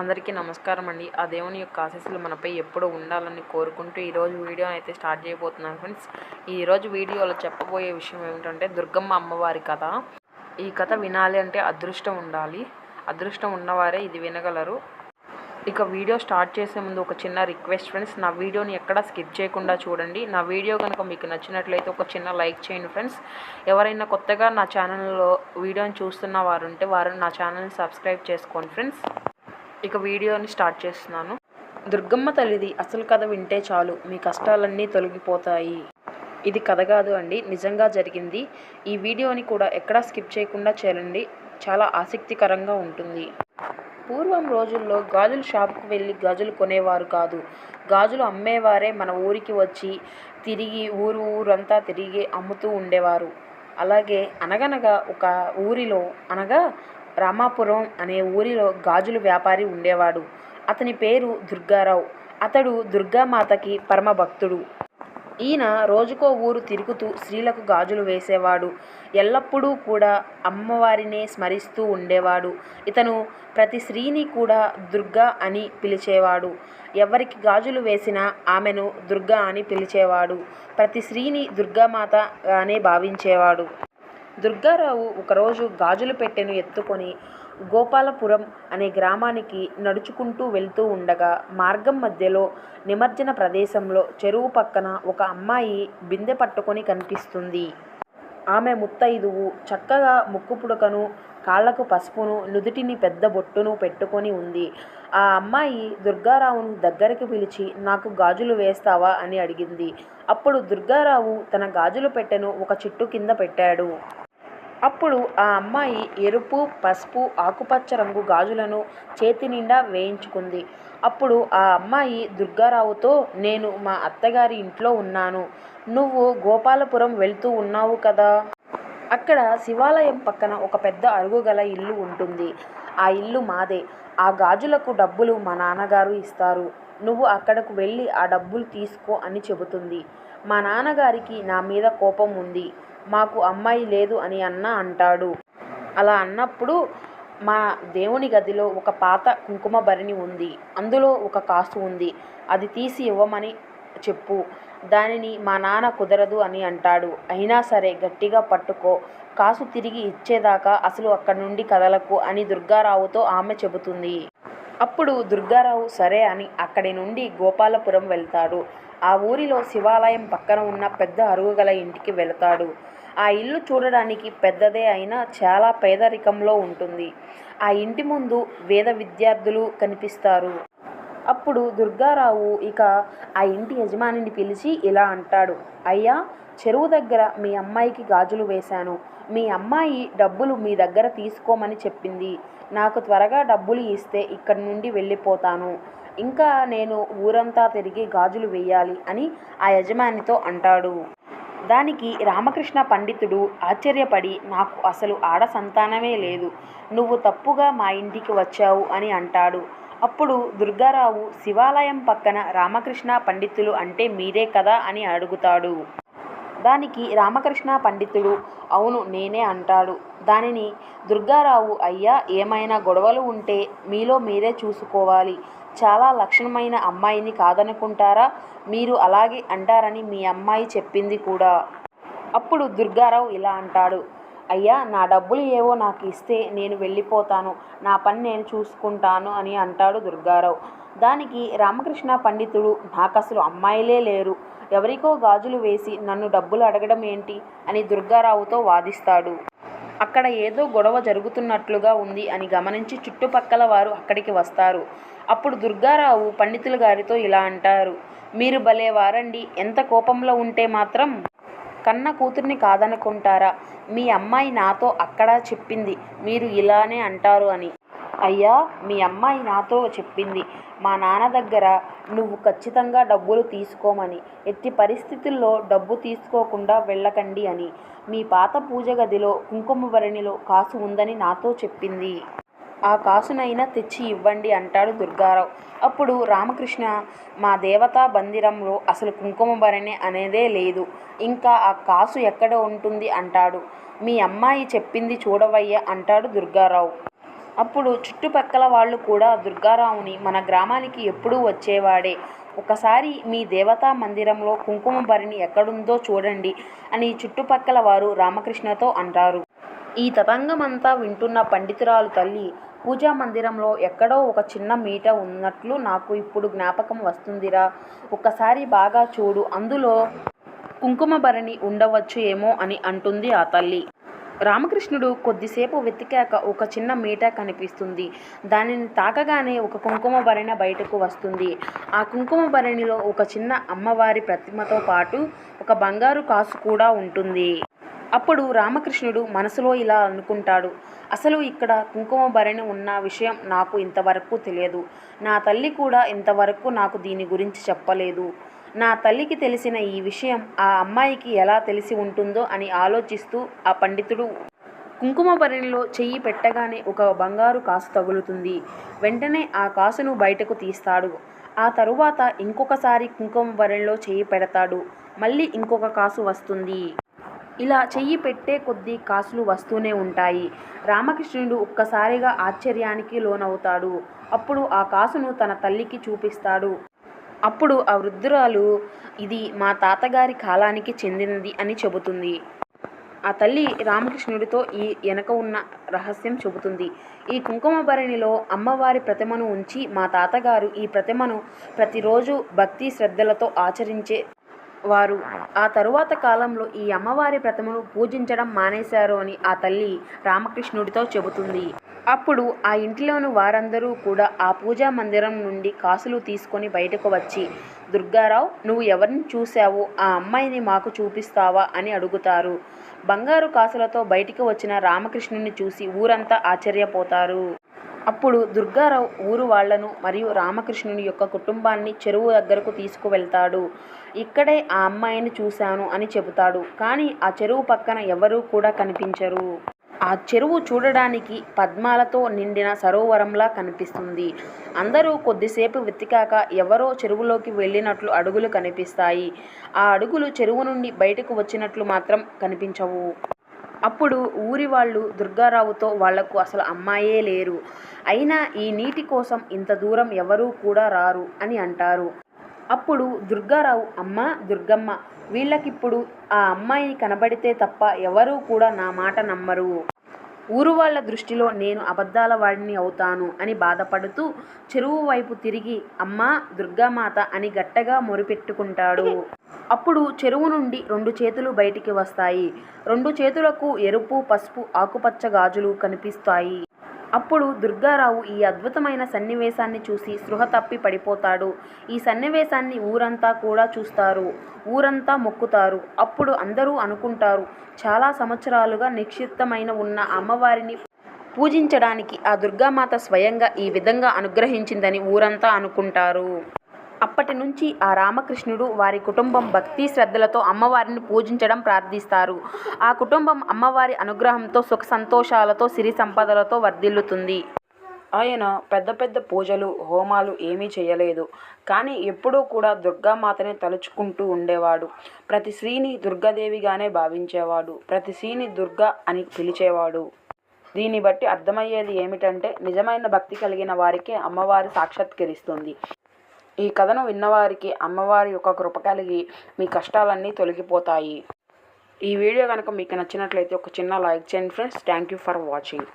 అందరికీ నమస్కారం అండి. ఆ దేవుని యొక్క ఆశీస్సులు మనపై ఎప్పుడూ ఉండాలని కోరుకుంటూ ఈరోజు వీడియో అయితే స్టార్ట్ చేయబోతున్నాను ఫ్రెండ్స్. ఈరోజు వీడియోలో చెప్పబోయే విషయం ఏమిటంటే దుర్గమ్మ అమ్మవారి కథ. ఈ కథ వినాలి అంటే అదృష్టం ఉండాలి. అదృష్టం ఉన్నవారే ఇది వినగలరు. ఇక వీడియో స్టార్ట్ చేసే ముందు ఒక చిన్న రిక్వెస్ట్ ఫ్రెండ్స్. నా వీడియోని ఎక్కడ స్కిప్ చేయకుండా చూడండి. నా వీడియో కనుక మీకు నచ్చినట్లయితే ఒక చిన్న లైక్ చేయండి ఫ్రెండ్స్. ఎవరైనా కొత్తగా నా ఛానల్లో వీడియోని చూస్తున్న వారు ఉంటే వారు నా ఛానల్ని సబ్స్క్రైబ్ చేసుకోండి ఫ్రెండ్స్. ఇక వీడియోని స్టార్ట్ చేస్తున్నాను. దుర్గమ్మ తల్లిది అసలు కథ వింటే చాలు మీ కష్టాలన్నీ తొలగిపోతాయి. ఇది కథ కాదు అండి నిజంగా జరిగింది. ఈ వీడియోని కూడా ఎక్కడా స్కిప్ చేయకుండా చేరండి చాలా ఆసక్తికరంగా ఉంటుంది. పూర్వం రోజుల్లో గాజుల షాపుకు వెళ్ళి గాజులు కొనేవారు కాదు. గాజులు అమ్మేవారే మన ఊరికి వచ్చి తిరిగి ఊరు ఊరంతా తిరిగి అమ్ముతూ ఉండేవారు. అలాగే అనగనగా ఒక ఊరిలో అనగా రామాపురం అనే ఊరిలో గాజుల వ్యాపారి ఉండేవాడు. అతని పేరు దుర్గారావు. అతడు దుర్గామాతకి పరమ భక్తుడు ఈయన రోజుకో ఊరు తిరుగుతూ స్త్రీలకు గాజులు వేసేవాడు. ఎల్లప్పుడూ కూడా అమ్మవారినే స్మరిస్తూ ఉండేవాడు. ఇతను ప్రతి స్త్రీని కూడా దుర్గా అని పిలిచేవాడు. ఎవరికి గాజులు వేసినా ఆమెను దుర్గా అని పిలిచేవాడు. ప్రతి స్త్రీని దుర్గామాతగానే భావించేవాడు. దుర్గారావు ఒకరోజు గాజుల పెట్టెను ఎత్తుకొని గోపాలపురం అనే గ్రామానికి నడుచుకుంటూ వెళ్తూ ఉండగా మార్గం మధ్యలో నిమజ్జన ప్రదేశంలో చెరువు పక్కన ఒక అమ్మాయి బిందె పట్టుకొని కనిపిస్తుంది. ఆమె ముత్తైదువు చక్కగా ముక్కు పుడకను కాళ్ళకు పసుపును నుదుటిని పెద్ద బొట్టును పెట్టుకొని ఉంది. ఆ అమ్మాయి దుర్గారావును దగ్గరికి పిలిచి నాకు గాజులు వేస్తావా? అని అడిగింది. అప్పుడు దుర్గారావు తన గాజులు పెట్టెను ఒక చెట్టు కింద పెట్టాడు. అప్పుడు ఆ అమ్మాయి ఎరుపు పసుపు ఆకుపచ్చ రంగు గాజులను చేతి నిండా వేయించుకుంది. అప్పుడు ఆ అమ్మాయి దుర్గారావుతో నేను మా అత్తగారి ఇంట్లో ఉన్నాను. నువ్వు గోపాలపురం వెళ్తూ ఉన్నావు కదా? అక్కడ శివాలయం పక్కన ఒక పెద్ద అరుగు గల ఇల్లు ఉంటుంది. ఆ ఇల్లు మాదే. ఆ గాజులకు డబ్బులు మా నాన్నగారు ఇస్తారు. నువ్వు అక్కడకు వెళ్ళి ఆ డబ్బులు తీసుకో అని చెబుతుంది. మా నాన్నగారికి నా మీద కోపం ఉంది. మాకు అమ్మాయి లేదు అని అన్న అంటాడు. అలా అన్నప్పుడు మా దేవుని గదిలో ఒక పాత కుంకుమ భరిణి ఉంది. అందులో ఒక కాసు ఉంది. అది తీసి ఇవ్వమని చెప్పు. దానిని మా నాన్న కుదరదు అని అంటాడు. అయినా సరే గట్టిగా పట్టుకో. కాసు తిరిగి ఇచ్చేదాకా అసలు అక్కడి నుండి కదలకు అని దుర్గారావుతో ఆమె చెబుతుంది. అప్పుడు దుర్గారావు సరే అని అక్కడి నుండి గోపాలపురం వెళ్తాడు. ఆ ఊరిలో శివాలయం పక్కన ఉన్న పెద్ద అరుగుగల ఇంటికి వెళతాడు. ఆ ఇల్లు చూడడానికి పెద్దదే అయినా చాలా పేదరికంలో ఉంటుంది. ఆ ఇంటి ముందు వేద విద్యార్థులు కనిపిస్తారు. అప్పుడు దుర్గారావు ఇక ఆ ఇంటి యజమానిని పిలిచి ఇలా అంటాడు. అయ్యా చెరువు దగ్గర మీ అమ్మాయికి గాజులు వేశాను. మీ అమ్మాయి డబ్బులు మీ దగ్గర తీసుకోమని చెప్పింది. నాకు త్వరగా డబ్బులు ఇస్తే ఇక్కడి నుండి వెళ్ళిపోతాను. ఇంకా నేను ఊరంతా తిరిగి గాజులు వేయాలి అని ఆ యజమానితో అంటాడు. దానికి రామకృష్ణ పండితుడు ఆశ్చర్యపడి నాకు అసలు ఆడ సంతానమే లేదు. నువ్వు తప్పుగా మా ఇంటికి వచ్చావు అని అంటాడు. అప్పుడు దుర్గారావు శివాలయం పక్కన రామకృష్ణ పండితులు అంటే మీరే కదా అని అడుగుతాడు. దానికి రామకృష్ణ పండితుడు అవును నేనే అంటాడు. దానిని దుర్గారావు అయ్యా ఏమైనా గొడవలు ఉంటే మీలో మీరే చూసుకోవాలి. చాలా లక్షణమైన అమ్మాయిని కాదనుకుంటారా? మీరు అలాగే అంటారని మీ అమ్మాయి చెప్పింది కూడా. అప్పుడు దుర్గారావు ఇలా అంటాడు. అయ్యా నా డబ్బులు ఏవో నాకు ఇస్తే నేను వెళ్ళిపోతాను. నా పని నేను చూసుకుంటాను అని అంటాడు దుర్గారావు. దానికి రామకృష్ణ పండితుడు నాకు అసలు అమ్మాయిలే లేరు. ఎవరికో గాజులు వేసి నన్ను డబ్బులు అడగడం ఏంటి? అని దుర్గారావుతో వాదిస్తాడు. అక్కడ ఏదో గొడవ జరుగుతున్నట్లుగా ఉంది అని గమనించి చుట్టుపక్కల వారు అక్కడికి వస్తారు. అప్పుడు దుర్గారావు పండితుల గారితో ఇలా అంటారు మీరు భలే వారండి ఎంత కోపంలో ఉంటే మాత్రం కన్న కూతుర్ని కాదనుకుంటారా? మీ అమ్మాయి నాతో అక్కడ చెప్పింది మీరు ఇలానే అంటారు అని. అయ్యా మీ అమ్మాయి నాతో చెప్పింది. మా నాన్న దగ్గర నువ్వు ఖచ్చితంగా డబ్బులు తీసుకోమని. ఎట్టి పరిస్థితుల్లో డబ్బు తీసుకోకుండా వెళ్ళకండి అని. మీ పాత పూజ గదిలో కుంకుమ భరణిలో కాసు ఉందని నాతో చెప్పింది. ఆ కాసునైనా తెచ్చి ఇవ్వండి అంటాడు దుర్గారావు. అప్పుడు రామకృష్ణ మా దేవతా మందిరంలో అసలు కుంకుమ భరణి అనేదే లేదు. ఇంకా ఆ కాసు ఎక్కడ ఉంటుంది అంటాడు. మీ అమ్మాయి చెప్పింది చూడవయ్యా అంటాడు దుర్గారావు. అప్పుడు చుట్టుపక్కల వాళ్ళు కూడా దుర్గారావుని మన గ్రామానికి ఎప్పుడూ వచ్చేవాడే. ఒకసారి మీ దేవతా మందిరంలో కుంకుమ భరిణి ఎక్కడుందో చూడండి అని చుట్టుపక్కల వారు రామకృష్ణతో అంటారు. ఈ తతంగమంతా వింటున్న పండితురాలు తల్లి పూజా మందిరంలో ఎక్కడో ఒక చిన్న మీట ఉన్నట్లు నాకు ఇప్పుడు జ్ఞాపకం వస్తుందిరా. ఒక్కసారి బాగా చూడు అందులో కుంకుమ భరణి ఉండవచ్చు ఏమో అని అంటుంది ఆ తల్లి. రామకృష్ణుడు కొద్దిసేపు వెతికాక ఒక చిన్న మీట కనిపిస్తుంది. దానిని తాకగానే ఒక కుంకుమ భరణ బయటకు వస్తుంది. ఆ కుంకుమ భరణిలో ఒక చిన్న అమ్మవారి ప్రతిమతో పాటు ఒక బంగారు కాసు కూడా ఉంటుంది. అప్పుడు రామకృష్ణుడు మనసులో ఇలా అనుకుంటాడు. అసలు ఇక్కడ కుంకుమ భరణి ఉన్న విషయం నాకు ఇంతవరకు తెలియదు. నా తల్లి కూడా ఇంతవరకు నాకు దీని గురించి చెప్పలేదు. నా తల్లికి తెలిసిన ఈ విషయం ఆ అమ్మాయికి ఎలా తెలిసి ఉంటుందో అని ఆలోచిస్తూ ఆ పండితుడు కుంకుమ భరణిలో చెయ్యి పెట్టగానే ఒక బంగారు కాసు తగులుతుంది. వెంటనే ఆ కాసును బయటకు తీస్తాడు. ఆ తరువాత ఇంకొకసారి కుంకుమ భరణిలో చెయ్యి పెడతాడు. మళ్ళీ ఇంకొక కాసు వస్తుంది. ఇలా చెయ్యి పెట్టే కొద్దీ కాసులు వస్తూనే ఉంటాయి. రామకృష్ణుడు ఒక్కసారిగా ఆశ్చర్యానికి లోనవుతాడు. అప్పుడు ఆ కాసును తన తల్లికి చూపిస్తాడు. అప్పుడు ఆ వృద్ధురాలు ఇది మా తాతగారి కాలానికి చెందినది అని చెబుతుంది. ఆ తల్లి రామకృష్ణుడితో ఈ వెనక ఉన్న రహస్యం చెబుతుంది. ఈ కుంకుమ భరణిలో అమ్మవారి ప్రతిమను ఉంచి మా తాతగారు ఈ ప్రతిమను ప్రతిరోజు భక్తి శ్రద్ధలతో ఆచరించే వారు. ఆ తరువాత కాలంలో ఈ అమ్మవారి ప్రతిమను పూజించడం మానేశారు అని ఆ తల్లి రామకృష్ణుడితో చెబుతుంది. అప్పుడు ఆ ఇంటిలోని వారందరూ కూడా ఆ పూజా మందిరం నుండి కాసులు తీసుకొని బయటకు వచ్చి దుర్గారావు నువ్వు ఎవరిని చూశావు? ఆ అమ్మాయిని మాకు చూపిస్తావా? అని అడుగుతారు. బంగారు కాసులతో బయటికి వచ్చిన రామకృష్ణుని చూసి ఊరంతా ఆశ్చర్యపోతారు. అప్పుడు దుర్గారావు ఊరు వాళ్ళను మరియు రామకృష్ణుని యొక్క కుటుంబాన్ని చెరువు దగ్గరకు తీసుకువెళ్తాడు. ఇక్కడే ఆ అమ్మాయిని చూశాను అని చెబుతాడు. కానీ ఆ చెరువు పక్కన ఎవరూ కూడా కనిపించరు. ఆ చెరువు చూడడానికి పద్మాలతో నిండిన సరోవరంలా కనిపిస్తుంది. అందరూ కొద్దిసేపు వెతికాక ఎవరో చెరువులోకి వెళ్ళినట్లు అడుగులు కనిపిస్తాయి. ఆ అడుగులు చెరువు నుండి బయటకు వచ్చినట్లు మాత్రం కనిపించవు. అప్పుడు ఊరి వాళ్ళు దుర్గారావుతో వాళ్ళకు అసలు అమ్మాయే లేరు. అయినా ఈ నీటి కోసం ఇంత దూరం ఎవరూ కూడా రారు అని అంటారు. అప్పుడు దుర్గారావు అమ్మ దుర్గమ్మ వీళ్ళకిప్పుడు ఆ అమ్మాయి కనబడితే తప్ప ఎవరూ కూడా నా మాట నమ్మరు. ఊరు వాళ్ళ దృష్టిలో నేను అబద్ధాల వాడిని అవుతాను అని బాధపడుతూ చెరువు వైపు తిరిగి అమ్మా దుర్గామాత అని గట్టగా మొరిపెట్టుకుంటాడు. అప్పుడు చెరువు నుండి రెండు చేతులు బయటికి వస్తాయి. రెండు చేతులకు ఎరుపు పసుపు ఆకుపచ్చ గాజులు కనిపిస్తాయి. అప్పుడు దుర్గారావు ఈ అద్భుతమైన సన్నివేశాన్ని చూసి స్పృహ తప్పి పడిపోతాడు. ఈ సన్నివేశాన్ని ఊరంతా కూడా చూస్తారు. ఊరంతా మొక్కుతారు. అప్పుడు అందరూ అనుకుంటారు చాలా సంవత్సరాలుగా నిక్షిప్తమైన ఉన్న అమ్మవారిని పూజించడానికి ఆ దుర్గామాత స్వయంగా ఈ విధంగా అనుగ్రహించిందని ఊరంతా అనుకుంటారు. అప్పటి నుంచి ఆ రామకృష్ణుడు వారి కుటుంబం భక్తి శ్రద్ధలతో అమ్మవారిని పూజించడం ప్రార్థిస్తారు. ఆ కుటుంబం అమ్మవారి అనుగ్రహంతో సుఖ సంతోషాలతో సిరి సంపదలతో వర్ధిల్లుతుంది. ఆయన పెద్ద పెద్ద పూజలు హోమాలు ఏమీ చేయలేదు. కానీ ఎప్పుడూ కూడా దుర్గామాతనే తలుచుకుంటూ ఉండేవాడు. ప్రతి స్త్రీని దుర్గాదేవిగానే భావించేవాడు. ప్రతి స్త్రీని దుర్గా అని పిలిచేవాడు. దీన్ని బట్టి అర్థమయ్యేది ఏమిటంటే నిజమైన భక్తి కలిగిన వారికి అమ్మవారి సాక్షాత్కరిస్తుంది. ఈ కథను విన్నవారికి అమ్మవారి యొక్క కృప కలిగి మీ కష్టాలన్నీ తొలగిపోతాయి. ఈ వీడియో కనుక మీకు నచ్చినట్లయితే ఒక చిన్న లైక్ చేయండి friends. Thank you for watching.